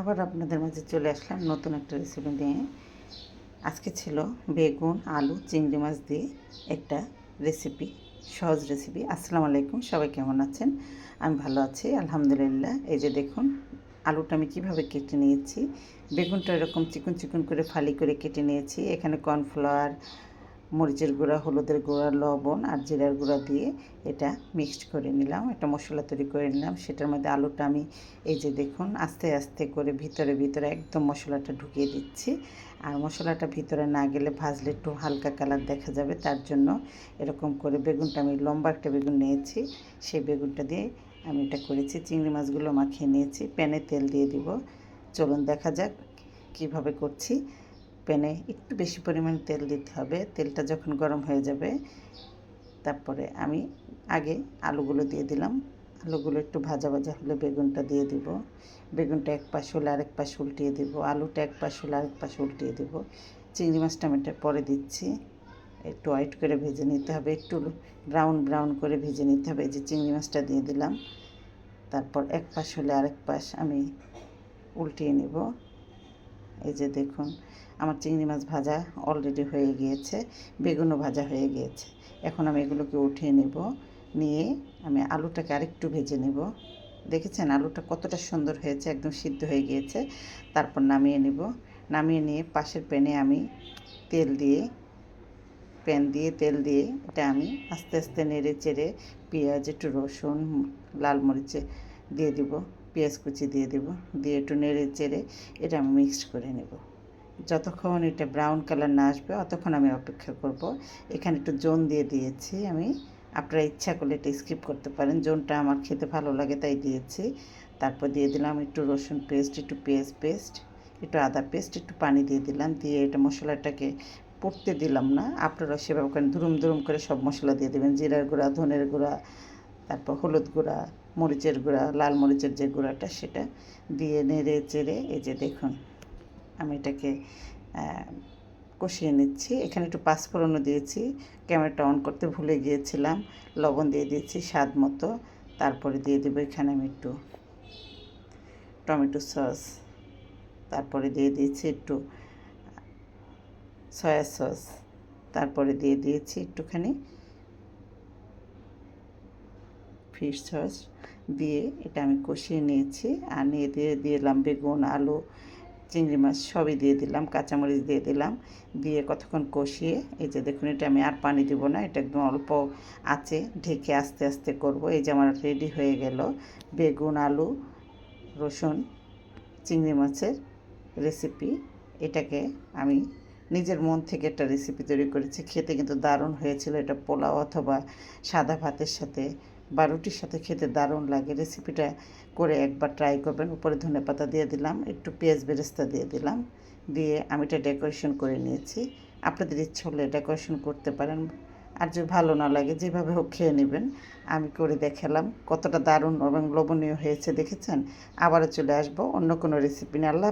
আবার আপনাদের মাঝে চলে আসলাম নতুন একটা রেসিপি নিয়ে। আজকে ছিল বেগুন, আলু, চিংড়ি মাছ দিয়ে একটা রেসিপি সহজ রেসিপি আসসালামু আলাইকুম, সবাই কেমন আছেন? আমি ভালো আছি, আলহামদুলিল্লাহ। এই যে দেখুন, আলুটা আমি কীভাবে কেটে নিয়েছি। বেগুনটা এরকম চিকন চিকন করে ফালি করে কেটে নিয়েছি। এখানে কর্নফ্লাওয়ার মরিচের গুঁড়া, হলুদের গুঁড়া, লবণ আর জিরার গুঁড়া দিয়ে এটা মিক্সড করে নিলাম। একটা মশলা তৈরি করে নিলাম। সেটার মধ্যে আলুটা আমি এই যে দেখুন, আস্তে আস্তে করে ভিতরে ভিতরে একদম মশলাটা ঢুকিয়ে দিচ্ছি। আর মশলাটা ভিতরে না গেলে ভাজলে একটু হালকা কালার দেখা যাবে। তার জন্য এরকম করে বেগুনটা আমি লম্বা একটা বেগুন নিয়েছি। সেই বেগুনটা দিয়ে আমি এটা করেছি। চিংড়ি মাছগুলো মাখিয়ে নিয়েছি। প্যানে তেল দিয়ে দিব। চলুন দেখা যাক কীভাবে করছি। প্যানে একটু বেশি পরিমাণ তেল দিতে হবে। তেলটা যখন গরম হয়ে যাবে, তারপরে আমি আগে আলুগুলো দিয়ে দিলাম। আলুগুলো একটু ভাজা ভাজা হলে বেগুনটা দিয়ে দিব। বেগুনটা এক পাশ হলে আরেক পাশ উল্টিয়ে দিব। আলুটা এক পাশ হলে আরেক পাশ উল্টিয়ে দিব। চিংড়ি মাছটা আমি এটা পরে দিচ্ছি। একটু হোয়াইট করে ভেজে নিতে হবে। একটু ব্রাউন ব্রাউন করে ভেজে নিতে হবে। এই যে চিংড়ি মাছটা দিয়ে দিলাম। তারপর এক পাশ হলে আরেক পাশ আমি উল্টিয়ে নেব। এই যে দেখুন, আমার চিংড়ি মাছ ভাজা অলরেডি হয়ে গিয়েছে, বেগুনও ভাজা হয়ে গিয়েছে। এখন আমি এগুলোকে উঠিয়ে নেব, নিয়ে আমি আলুটাকে আরেকটু ভেজে নেব। দেখেছেন আলুটা কতটা সুন্দর হয়েছে, একদম সিদ্ধ হয়ে গিয়েছে। তারপর নামিয়ে নেব। নামিয়ে নিয়ে পাশের প্যানে আমি তেল দিয়ে, প্যান দিয়ে তেল দিয়ে এটা আমি আস্তে আস্তে নেড়ে চেড়ে পেঁয়াজ, একটু রসুন, লাল মরিচে দিয়ে দিব। পেঁয়াজ কুচি দিয়ে দেব, দিয়ে একটু নেড়ে চেড়ে এটা আমি মিক্সড করে নেব। যতক্ষণ এটা ব্রাউন কালার না আসবে, অতক্ষণ আমি অপেক্ষা করব। এখানে একটু জোন দিয়ে দিয়েছি আমি। আপনারা ইচ্ছা করলে এটা স্কিপ করতে পারেন। জোনটা আমার খেতে ভালো লাগে তাই দিয়েছি। তারপর দিয়ে দিলাম একটু রসুন পেস্ট একটু পেঁয়াজ পেস্ট একটু আদা পেস্ট একটু পানি দিয়ে দিলাম। দিয়ে এটা মশলাটাকে পড়তে দিলাম না। আপনারা সেভাবে করেন। ধুরুম ধুরুম করে সব মশলা দিয়ে দেবেন। জিরার গুঁড়া, ধনের গুঁড়া, তারপর হলুদ গুঁড়া মরিচের গুঁড়া, লাল মরিচের যে গুঁড়াটা সেটা দিয়ে নেড়ে চেড়ে, এই যে দেখুন, আমি এটাকে কষিয়ে নিচ্ছি। এখানে একটু পাঁচফোড়নও দিয়েছি, ক্যামেরাটা অন করতে ভুলে গিয়েছিলাম, লবণ দিয়ে দিয়েছি স্বাদ মতো। তারপরে দিয়ে দেবো এখানে আমি একটু টমেটো সস। তারপরে দিয়ে দিয়েছি একটু, সয়া সস। তারপরে দিয়ে দিয়েছি একটুখানি ফিশ সস দিয়ে এটা আমি কষিয়ে নিয়েছি। আর নিয়ে দিয়ে দিলাম বেগুন, আলু, চিংড়ি মাছ সবই দিয়ে দিলাম, কাঁচামরিচ দিয়ে দিলাম। দিয়ে কতক্ষণ কষিয়ে, এই যে দেখুন এটা আমি আর পানি দেব না, এটা একদম অল্প আছে ঢেকে আস্তে আস্তে করব। এই যে আমার রেডি হয়ে গেল বেগুন, আলু, রসুন, চিংড়ি মাছের রেসিপি। এটাকে আমি নিজের মন থেকে একটা রেসিপি তৈরি করেছি। খেতে কিন্তু দারুণ হয়েছিল এটা পোলাও অথবা সাদা ভাতের সাথে। বা রুটির সাথে খেতে দারুণ লাগে। রেসিপিটা করে একবার ট্রাই করবেন। উপরে ধনে পাতা দিয়ে দিলাম, একটু পেঁয়াজ বেরেস্তা দিয়ে দিলাম, দিয়ে আমি এটা ডেকোরেশন করে নিয়েছি। আপনাদের ইচ্ছে হলে ডেকোরেশন করতে পারেন, আর যদি ভালো না লাগে যেভাবে হোক খেয়ে নেবেন। আমি করে দেখালাম কতটা দারুণ এবং লোভনীয় হয়েছে, দেখেছেন? আবারও চলে আসব অন্য কোনো রেসিপি নিয়ে। আল্লাহ